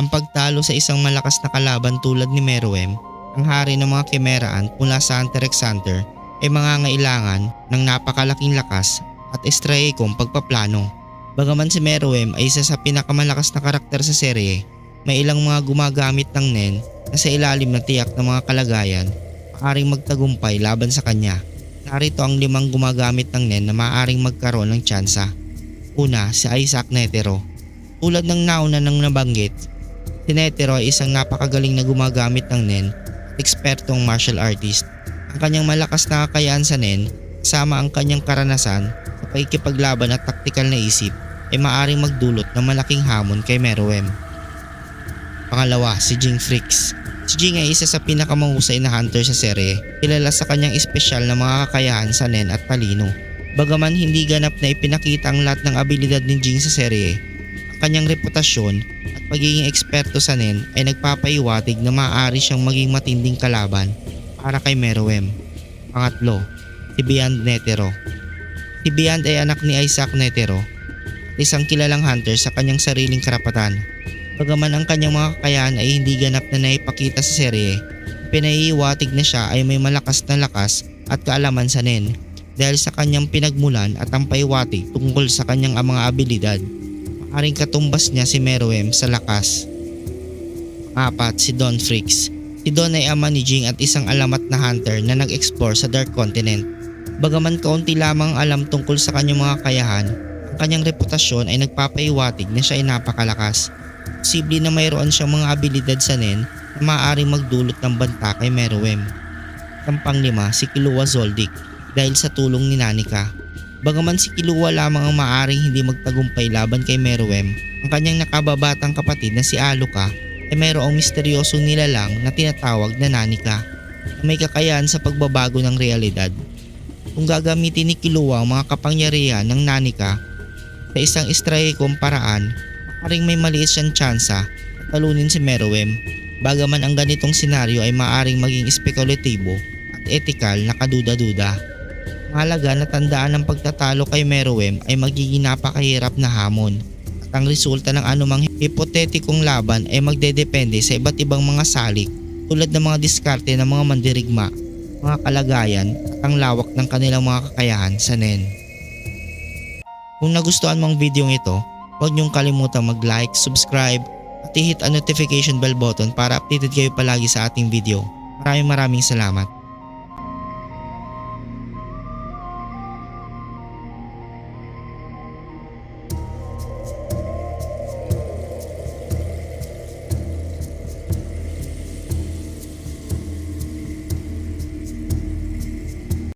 Ang pagtalo sa isang malakas na kalaban tulad ni Meruem, ang hari ng mga Kemeraan mula sa Hunter x Hunter ay mangangailangan ng napakalaking lakas at estrahikong pagpaplano. Bagaman si Meruem ay isa sa pinakamalakas na karakter sa serye, may ilang mga gumagamit ng Nen na sa ilalim na tiyak ng mga kalagayan, maaaring magtagumpay laban sa kanya. Narito ang limang gumagamit ng Nen na maaaring magkaroon ng tsansa. Una, si Isaac Netero. Tulad ng nauna ng nabanggit, si Netero ay isang napakagaling na gumagamit ng Nen at ekspertong martial artist. Ang kanyang malakas na kakayahan sa Nen, kasama ang kanyang karanasan sa pagkikipaglaban at taktikal na isip ay maaaring magdulot ng malaking hamon kay Meruem. Pangalawa, si Jing Freaks. Si Jing ay isa sa pinakamahusay na hunter sa serye, kilala sa kanyang espesyal na mga kakayahan sa Nen at talino. Bagaman hindi ganap na ipinakita ang lahat ng abilidad ni Jing sa serye, ang kanyang reputasyon pagiging eksperto sa Nen ay nagpapaiwatig na maaari siyang maging matinding kalaban para kay Meruem. Pangatlo, si Beyond Netero. Si Beyond ay anak ni Isaac Netero isang kilalang hunter sa kanyang sariling karapatan. Bagaman ang kanyang mga kakayahan ay hindi ganap na naipakita sa serye, pinaiiwatig na siya ay may malakas na lakas at kaalaman sa Nen dahil sa kanyang pinagmulan at ang paiwatig tungkol sa kanyang mga abilidad. Maaring katumbas niya si Meruem sa lakas. Apat, si Don Freaks. Si Don ay ama ni Jing at isang alamat na hunter na nag-explore sa Dark Continent. Bagaman kaunti lamang ang alam tungkol sa kanyang mga kayahan, ang kanyang reputasyon ay nagpapaiwatig na siya ay napakalakas. Posible na mayroon siyang mga abilidad sa Nen na maaaring magdulot ng banta kay Meruem. Ang panglima, si Kilua Zoldyck dahil sa tulong ni Nanika. Bagaman si Kilua lamang ang maaaring hindi magtagumpay laban kay Meruem, ang kanyang nakababatang kapatid na si Aluka ay mayroong misteryosong nilalang na tinatawag na Nanika na may kakayahan sa pagbabago ng realidad. Kung gagamitin ni Kilua ang mga kapangyarihan ng Nanika sa isang estrahikong paraan, maaaring may maliit siyang tsansa at talunin si Meruem. Bagaman ang ganitong senaryo ay maaaring maging spekulatibo at ethical na kaduda-duda. Mahalaga na tandaan ang pagtatalo kay Meruem ay magiging napakahirap na hamon at ang resulta ng anumang hipotetikong laban ay magdedepende sa iba't ibang mga salik tulad ng mga diskarte ng mga mandirigma, mga kalagayan at ang lawak ng kanilang mga kakayahan sa NEN. Kung nagustuhan mo ang video ito, huwag niyong kalimutang mag-like, subscribe at i-hit ang notification bell button para updated kayo palagi sa ating video. Maraming maraming salamat.